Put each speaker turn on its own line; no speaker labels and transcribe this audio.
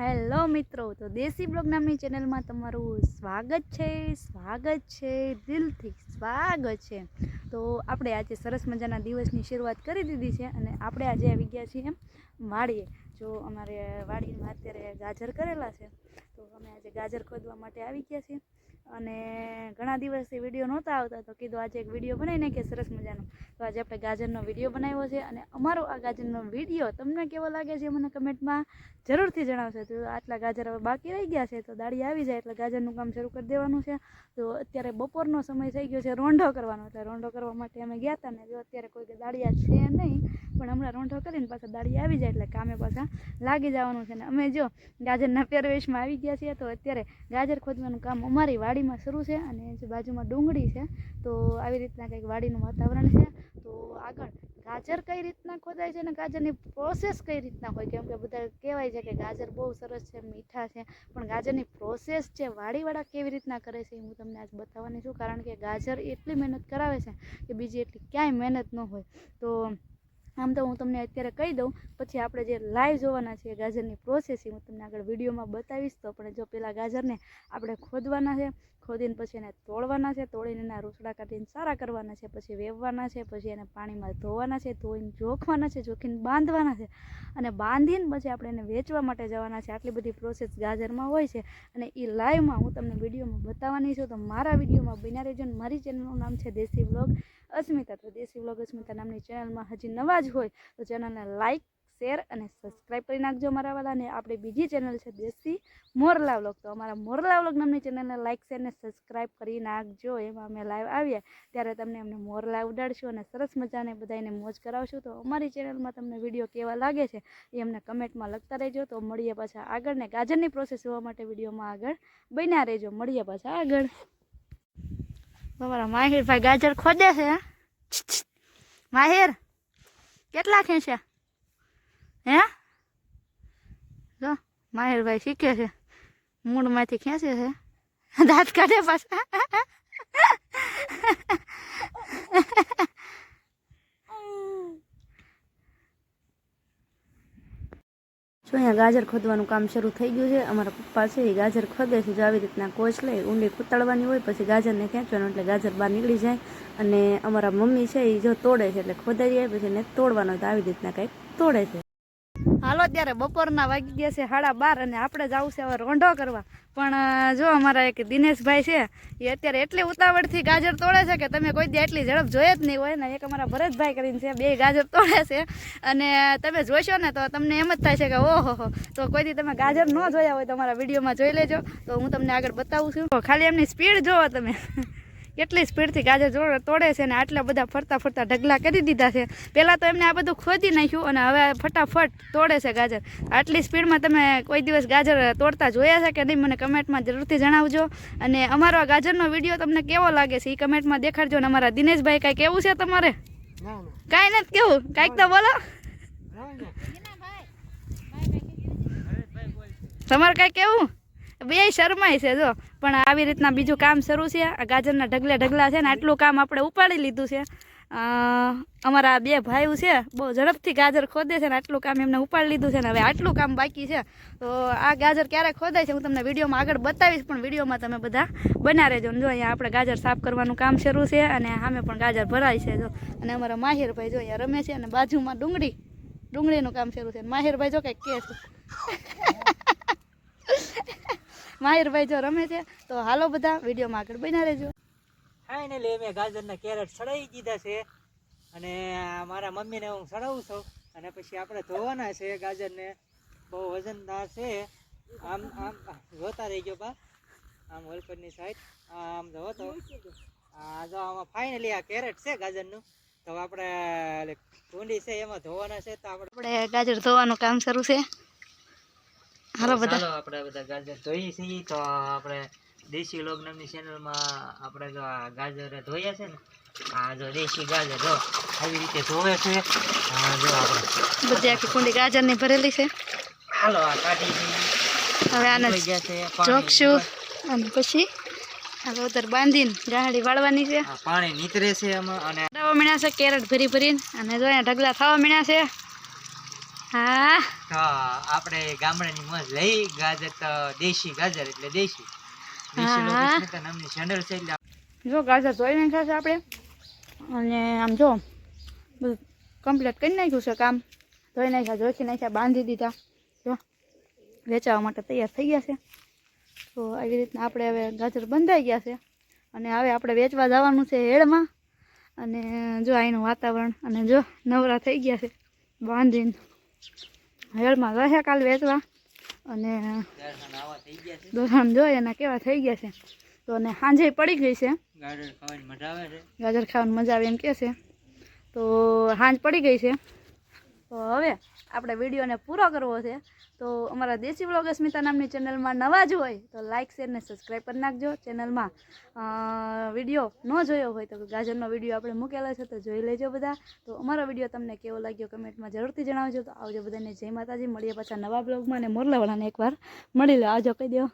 Hello મિત્રો, તો દેશી બ્લોગ નામની ચેનલમાં તમારું સ્વાગત છે સ્વાગત છે, દિલથી સ્વાગત છે. તો આપણે આજે સરસ મજાના દિવસની શરૂઆત કરી દીધી છે અને આપણે આજે આવી ગયા છીએ વાડીએ. જો અમારે વાડીમાં અત્યારે ગાજર કરેલા છે, તો અમે આજે ગાજર ખોદવા માટે આવી ગયા છીએ. અને ઘણા દિવસથી વીડિયો નહોતા આવતા તો કીધું આજે એક વીડિયો બનાવી નાખીએ સરસ મજાનો. તો આજે આપણે ગાજરનો વીડિયો બનાવ્યો છે અને અમારો આ ગાજરનો વીડિયો તમને કેવો લાગે છે મને કમેન્ટમાં જરૂરથી જણાવશે. તો આટલા ગાજર હવે બાકી રહી ગયા છે તો દાળી આવી જાય એટલે ગાજરનું કામ શરૂ કરી દેવાનું છે. તો અત્યારે બપોરનો સમય થઈ ગયો છે રોંઢો કરવાનો. એટલે રોંઢો કરવા માટે અમે ગયા હતા ને જો અત્યારે કોઈ દાળિયા છે નહીં, પણ હમણાં રોંઢો કરીને પાછા દાળી આવી જાય એટલે કામે પાછા લાગી જવાનું છે ને. અમે જો ગાજરના પહેરવેશમાં આવી ગયા છીએ તો અત્યારે ગાજર ખોદવાનું કામ અમારી વાડીમાં શરૂ છે અને જે બાજુમાં ડુંગળી છે, તો આવી રીતના કંઈક વાડીનું વાતાવરણ છે. તો આગળ ગાજર કઈ રીતના ખોદાય છે અને ગાજરની પ્રોસેસ કઈ રીતના હોય? કેમ કે બધા કહેવાય છે કે ગાજર બહુ સરસ છે, મીઠા છે, પણ ગાજરની પ્રોસેસ છે વાડીવાળા કેવી રીતના કરે છે એ હું તમને આજ બતાવવાની છું. કારણ કે ગાજર એટલી મહેનત કરાવે છે કે બીજી એટલી ક્યાંય મહેનત ન હોય. તો આમ તો હું તમને અત્યારે કહી દઉં, પછી આપણે જે લાઈવ જોવાના છે ગાજરની પ્રોસેસ એ હું તમને આગળ વિડીયોમાં બતાવીશ. તો પણ જો પેલા ગાજરને આપણે ખોદવાના છે ખોદીને પછી એને તોડવાના છે, તોડીને એના રૂસડા કાઢીને સારા કરવાના છે, પછી વેવવાના છે, પછી એને પાણીમાં ધોવાના છે, ધોઈને જોખવાના છે, જોખીને બાંધવાના છે અને બાંધીને પછી આપણે એને વેચવા માટે જવાના છે. આટલી બધી પ્રોસેસ ગાજરમાં હોય છે અને એ લાઈવમાં હું તમને વિડીયોમાં બતાવવાની છું. તો મારા વિડીયોમાં બિના રહેજો મારી ચેનલનું નામ છે દેશી વ્લોગ અસ્મિતા. તો દેશી વ્લોગ અસ્મિતા નામની ચેનલમાં હજી નવા જ હોય તો ચેનલને લાઇક શેર અને સબસ્ક્રાઈબ કરી નાખજો અમારા વાલા અને આપણી બીજી ચેનલ છે દેશી મોરલા વ્લોગ. તો અમારા મોરલા વ્લોગ નામની ચેનલને લાઇક શેર અને સબસ્ક્રાઈબ કરી નાખજો. એમાં અમે લાઈવ આવીએ ત્યારે તમને અમને મોરલા ઉડાડશું અને સરસ મજાને બધાને મોજ કરાવશું. તો અમારી ચેનલમાં તમને વીડિયો કેવા લાગે છે એ અમને કમેન્ટમાં લખતા રહેજો. તો મળીએ પાછા આગળ ને ગાજરની પ્રોસેસ જોવા માટે વિડીયોમાં આગળ બન્યા રહેજો. મળીએ પાછા આગળ. માહિર ભાઈ ગાજર ખોદે છે? માહિર, કેટલા ખેંચ્યા હે? જો, માહિરભાઈ શીખે છે. મૂળમાંથી ખેંચે છે. દાંત કાઢે પાછા. જો, અહીંયા ગાજર ખોદવાનું કામ શરૂ થઈ ગયું છે. અમારા પપ્પા છે એ ગાજર ખોદે છે. જો, આવી રીતના કોચ લઈ ઊંડી કૂતાડવાની હોય, પછી ગાજરને ખેંચવાનું એટલે ગાજર બહાર નીકળી જાય. અને અમારા મમ્મી છે એ જો તોડે છે એટલે ખોદાઈ જાય, પછી એને તોડવાનો તો આવી રીતના કંઈક તોડે છે. હાલો ત્યારે બપોરના વાગી ગયા છે સાડા બાર અને આપણે જ આવશે હવે રોંઢો કરવા. પણ જો અમારા એક દિનેશભાઈ છે, એ અત્યારે એટલી ઉતાવળથી ગાજર તોડે છે કે તમે કોઈ દે એટલી ઝડપ જોઈ જ નહીં હોય ને, એક અમારા ભરતભાઈ કરીને છે, બે ગાજર તોડે છે. અને તમે જોશો ને તો તમને એમ જ થાય છે કે, ઓહો તો કોઈ દી તમે ગાજર ન જોયા હોય તો અમારા વિડીયોમાં જોઈ લેજો. તો હું તમને આગળ બતાવું છું. ખાલી એમની સ્પીડ જોવો તમે. કેટલી સ્પીડથી ગાજર જોડે તોડે છે ને આટલા બધા ફરતા ફરતા ઢગલા કરી દીધા છે. પહેલાં તો એમને આ બધું ખોદી નાખ્યું અને હવે ફટાફટ તોડે છે ગાજર. આટલી સ્પીડમાં તમે કોઈ દિવસ ગાજર તોડતા જોયા છે કે નહીં મને કમેન્ટમાં જરૂરથી જણાવજો. અને અમારો આ ગાજરનો વીડિયો તમને કેવો લાગે છે એ કમેન્ટમાં દેખાડજો અને અમારા દિનેશભાઈ કાંઈ કેવું છે તમારે? કાંઈ નથી કેવું? કાંઈક તો બોલો. તમારે કાંઈ કેવું? બે શરમાય છે, જો. પણ આવી રીતના બીજું કામ શરૂ છે. આ ગાજરના ઢગલે ઢગલા છે ને આટલું કામ આપણે ઉપાડી લીધું છે. અમારા બે ભાઈઓ છે, બહુ ઝડપથી ગાજર ખોદે છે ને આટલું કામ એમને ઉપાડી લીધું છે ને હવે આટલું કામ બાકી છે. તો આ ગાજર ક્યારે ખોદાય છે હું તમને વિડીયોમાં આગળ બતાવીશ, પણ વિડીયોમાં તમે બધા બના રહેજો જો, અહીંયા આપણે ગાજર સાફ કરવાનું કામ શરૂ છે અને સામે પણ ગાજર ભરાય છે, જો. અને અમારા માહિરભાઈ જો અહીંયા રમે છે અને બાજુમાં ડુંગળી, ડુંગળીનું કામ શરૂ છે. માહિરભાઈ જો કંઈક કહે છે. માહિરભાઈ જો રમે છે તો હાલો બધા વિડીયોમાં આગળ બન્યા રહેજો.
ફાઇનલી મેં ગાજરના કેરેટ સડાવી દીધા છે. અને મારા મમ્મીને હું સડાવું છું. અને પછી આપણે ધોવાના છે ગાજરને. બહુ વજનદાર છે. આમ આમ જોતા રહી ગયો બા. આમ વલપરની સાઈડ આમ જોવો તો. આ જો આમાં ફાઇનલી આ કેરેટ છે ગાજરનું. તો આપણે ભૂંડી કુંડી છે એમાં ધોવાના છે. તો આપણે
ગાજર ધોવાનું કામ શરૂ છે. હાલો બધા
હાલો આપણે બધા ગાજર ધોઈએ છીએ તો આપણે દેશી લોગ નામની ચેનલમાં આપણે જો આ ગાજર ધોયા છે ને આ જો દેશી ગાજર જો આવી રીતે ધોવે છે આ જો આપણે
બધી આખી કુંડી ગાજરની ભરેલી છે
હાલો આ કાઢી દઈએ.
હવે આને. જોખશું અને પછી હવે ઉધર બાંધીને ગાડી વાળવાની છે
પાણી નીતરે છે આમાં અને
મીણ્યા છે કેરેટ ભરી ભરીને અને જો અહીંયા ઢગલા થવા મીણ્યા છે હા.
તો આપણે ગામડાની મોજ લઈ ગાજર તો દેશી ગાજર એટલે દેશી. દેશી લોકો નામની છે એટલે
જો ગાજર ધોઈ નાખ્યા છે આપણે. અને આમ જો બધું કમ્પ્લીટ કરી નાખ્યું છે કામ. ધોઈ નાખ્યા જોખી નાખ્યા બાંધી દીધા. જો વેચાવા માટે તૈયાર થઈ ગયા છે. તો આવી રીતના આપણે હવે ગાજર બંધાઈ ગયા છે. અને હવે આપણે વેચવા જવાનું છે હેડમાં. અને જો અહીંનું વાતાવરણ અને જો નવરા થઈ ગયા છે. બાંધીને. હેળમાં રહે કાલ વેચવા. અને
દર્શન આવા થઈ ગયા છે
દોરામ જોઈએ એના કેવા થઈ ગયા છે. તો અને સાંજે પડી ગઈ છે.
ગાજર ખાવાની મજા આવે છે.
ગાજર ખાવાની મજા આવે એમ કે છે. તો સાંજ પડી ગઈ છે. તો હવે આપણે વિડીયોને પૂરો કરવો છે. તો અમારા દેશી બ્લોગ અસ્મિતા નામની ચેનલમાં નવા જ હોય તો લાઇક શેર ને સબસ્ક્રાઈબ કરી નાખજો. ચેનલમાં વીડિયો ન જોયો હોય તો ગાજરનો વીડિયો આપણે મૂકેલો છે તો જોઈ લેજો બધા. તો અમારો વીડિયો તમને કેવો લાગ્યો કમેન્ટમાં જરૂરથી જણાવજો. તો આવજો બધાને જય માતાજી. મળીએ પાછા નવા બ્લોગમાં અને મોરલાવાળાને એકવાર. મળી લો, આવજો, કહી દો